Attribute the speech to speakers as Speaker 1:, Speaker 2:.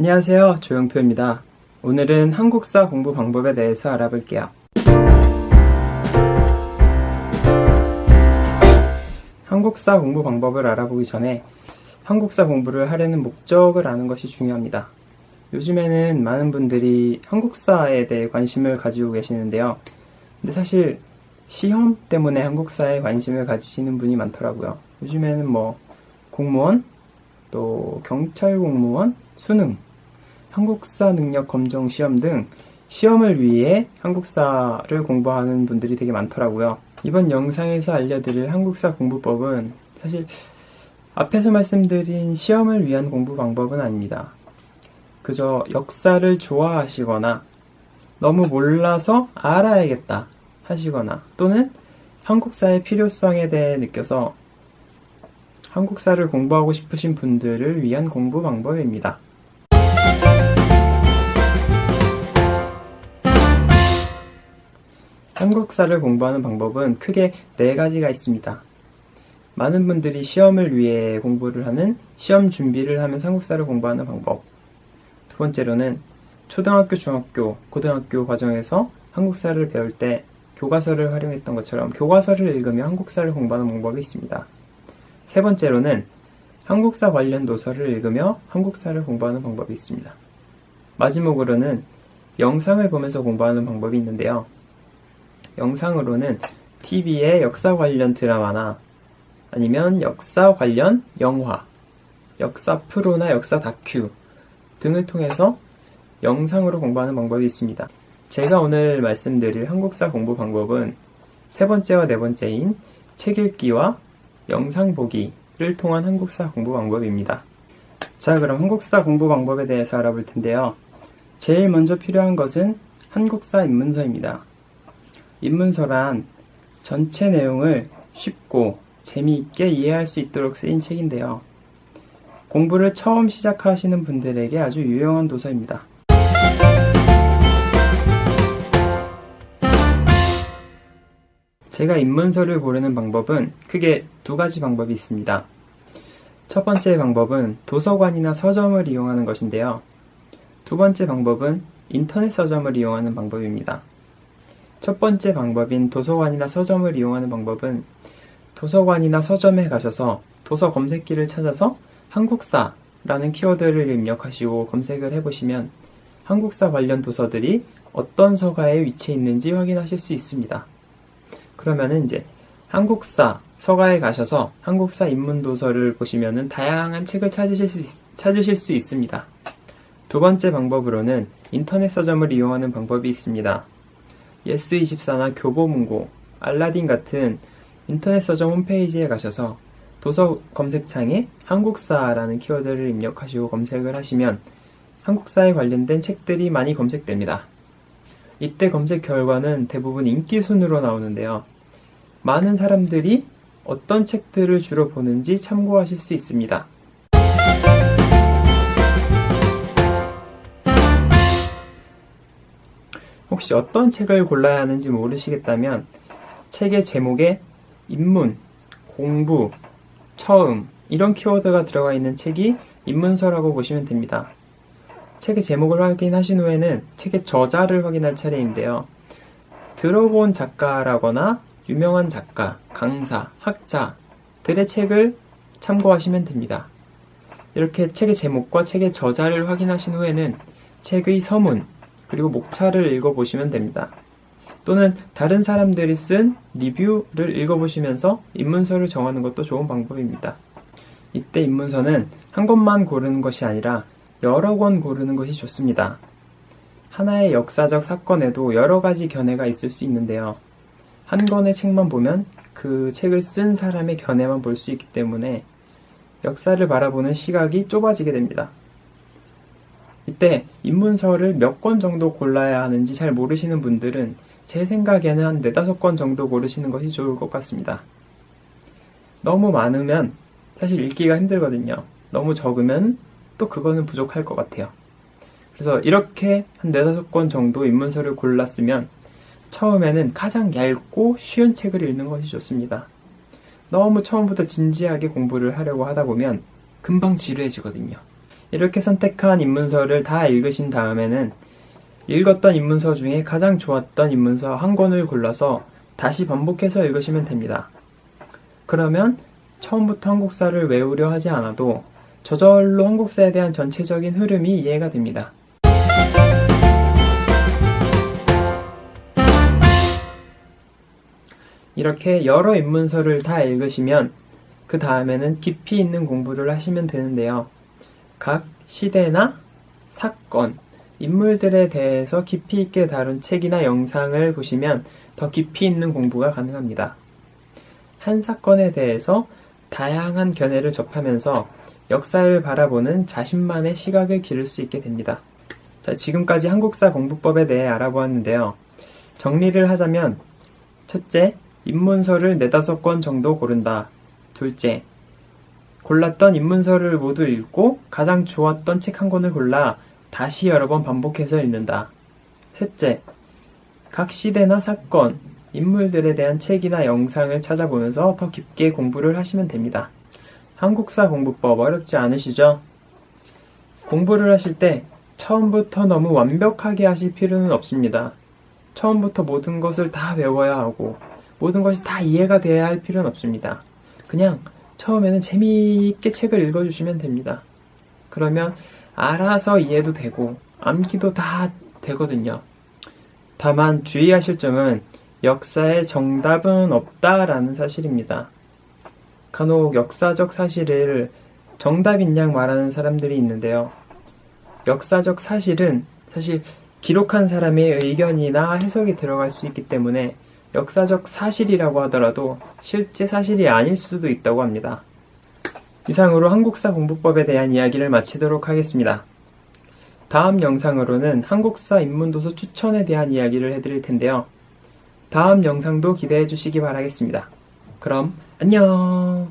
Speaker 1: 안녕하세요. 조영표입니다. 오늘은 한국사 공부 방법에 대해서 알아볼게요. 한국사 공부 방법을 알아보기 전에 한국사 공부를 하려는 목적을 아는 것이 중요합니다. 요즘에는 많은 분들이 한국사에 대해 관심을 가지고 계시는데요. 근데 사실 시험 때문에 한국사에 관심을 가지시는 분이 많더라고요. 요즘에는 뭐 공무원, 또 경찰 공무원, 수능, 한국사 능력 검정 시험 등 시험을 위해 한국사를 공부하는 분들이 되게 많더라고요. 이번 영상에서 알려드릴 한국사 공부법은 사실 앞에서 말씀드린 시험을 위한 공부 방법은 아닙니다. 그저 역사를 좋아하시거나 너무 몰라서 알아야겠다 하시거나 또는 한국사의 필요성에 대해 느껴서 한국사를 공부하고 싶으신 분들을 위한 공부 방법입니다. 한국사를 공부하는 방법은 크게 네 가지가 있습니다. 많은 분들이 시험을 위해 공부를 하는 시험 준비를 하면서 한국사를 공부하는 방법. 두 번째로는 초등학교, 중학교, 고등학교 과정에서 한국사를 배울 때 교과서를 활용했던 것처럼 교과서를 읽으며 한국사를 공부하는 방법이 있습니다. 세 번째로는 한국사 관련 도서를 읽으며 한국사를 공부하는 방법이 있습니다. 마지막으로는 영상을 보면서 공부하는 방법이 있는데요. 영상으로는 TV의 역사 관련 드라마나 아니면 역사 관련 영화, 역사 프로나 역사 다큐 등을 통해서 영상으로 공부하는 방법이 있습니다. 제가 오늘 말씀드릴 한국사 공부 방법은 세 번째와 네 번째인 책 읽기와 영상 보기를 통한 한국사 공부 방법입니다. 자, 그럼 한국사 공부 방법에 대해서 알아볼 텐데요. 제일 먼저 필요한 것은 한국사 입문서입니다. 입문서란 전체 내용을 쉽고 재미있게 이해할 수 있도록 쓰인 책인데요. 공부를 처음 시작하시는 분들에게 아주 유용한 도서입니다. 제가 입문서를 고르는 방법은 크게 두 가지 방법이 있습니다. 첫 번째 방법은 도서관이나 서점을 이용하는 것인데요. 두 번째 방법은 인터넷 서점을 이용하는 방법입니다. 첫 번째 방법인 도서관이나 서점을 이용하는 방법은 도서관이나 서점에 가셔서 도서 검색기를 찾아서 한국사라는 키워드를 입력하시고 검색을 해보시면 한국사 관련 도서들이 어떤 서가에 위치해 있는지 확인하실 수 있습니다. 그러면은 이제 한국사 서가에 가셔서 한국사 입문 도서를 보시면은 다양한 책을 찾으실 수, 있, 찾으실 수 있습니다. 두 번째 방법으로는 인터넷 서점을 이용하는 방법이 있습니다. 예스24나 교보문고, 알라딘 같은 인터넷 서점 홈페이지에 가셔서 도서 검색창에 한국사라는 키워드를 입력하시고 검색을 하시면 한국사에 관련된 책들이 많이 검색됩니다. 이때 검색 결과는 대부분 인기 순으로 나오는데요. 많은 사람들이 어떤 책들을 주로 보는지 참고하실 수 있습니다. 혹시 어떤 책을 골라야 하는지 모르시겠다면 책의 제목에 입문, 공부, 처음 이런 키워드가 들어가 있는 책이 입문서라고 보시면 됩니다. 책의 제목을 확인하신 후에는 책의 저자를 확인할 차례인데요. 들어본 작가라거나 유명한 작가, 강사, 학자들의 책을 참고하시면 됩니다. 이렇게 책의 제목과 책의 저자를 확인하신 후에는 책의 서문, 그리고 목차를 읽어보시면 됩니다. 또는 다른 사람들이 쓴 리뷰를 읽어보시면서 입문서를 정하는 것도 좋은 방법입니다. 이때 입문서는 한 권만 고르는 것이 아니라 여러 권 고르는 것이 좋습니다. 하나의 역사적 사건에도 여러 가지 견해가 있을 수 있는데요. 한 권의 책만 보면 그 책을 쓴 사람의 견해만 볼 수 있기 때문에 역사를 바라보는 시각이 좁아지게 됩니다. 이때 입문서를 몇 권 정도 골라야 하는지 잘 모르시는 분들은 제 생각에는 한 네다섯 권 정도 고르시는 것이 좋을 것 같습니다. 너무 많으면 사실 읽기가 힘들거든요. 너무 적으면 또 그거는 부족할 것 같아요. 그래서 이렇게 한 네다섯 권 정도 입문서를 골랐으면 처음에는 가장 얇고 쉬운 책을 읽는 것이 좋습니다. 너무 처음부터 진지하게 공부를 하려고 하다 보면 금방 지루해지거든요. 이렇게 선택한 인문서를 다 읽으신 다음에는 읽었던 인문서 중에 가장 좋았던 인문서 한 권을 골라서 다시 반복해서 읽으시면 됩니다. 그러면 처음부터 한국사를 외우려 하지 않아도 저절로 한국사에 대한 전체적인 흐름이 이해가 됩니다. 이렇게 여러 인문서를 다 읽으시면 그 다음에는 깊이 있는 공부를 하시면 되는데요. 각 시대나 사건, 인물들에 대해서 깊이 있게 다룬 책이나 영상을 보시면 더 깊이 있는 공부가 가능합니다. 한 사건에 대해서 다양한 견해를 접하면서 역사를 바라보는 자신만의 시각을 기를 수 있게 됩니다. 자, 지금까지 한국사 공부법에 대해 알아보았는데요. 정리를 하자면, 첫째, 입문서를 네다섯 권 정도 고른다. 둘째, 골랐던 입문서를 모두 읽고 가장 좋았던 책 한 권을 골라 다시 여러 번 반복해서 읽는다. 셋째, 각 시대나 사건, 인물들에 대한 책이나 영상을 찾아보면서 더 깊게 공부를 하시면 됩니다. 한국사 공부법 어렵지 않으시죠? 공부를 하실 때 처음부터 너무 완벽하게 하실 필요는 없습니다. 처음부터 모든 것을 다 외워야 하고 모든 것이 다 이해가 돼야 할 필요는 없습니다. 그냥 처음에는 재미있게 책을 읽어주시면 됩니다. 그러면 알아서 이해도 되고 암기도 다 되거든요. 다만 주의하실 점은 역사에 정답은 없다라는 사실입니다. 간혹 역사적 사실을 정답인 양 말하는 사람들이 있는데요. 역사적 사실은 사실 기록한 사람의 의견이나 해석이 들어갈 수 있기 때문에 역사적 사실이라고 하더라도 실제 사실이 아닐 수도 있다고 합니다. 이상으로 한국사 공부법에 대한 이야기를 마치도록 하겠습니다. 다음 영상으로는 한국사 입문도서 추천에 대한 이야기를 해드릴 텐데요. 다음 영상도 기대해 주시기 바라겠습니다. 그럼 안녕!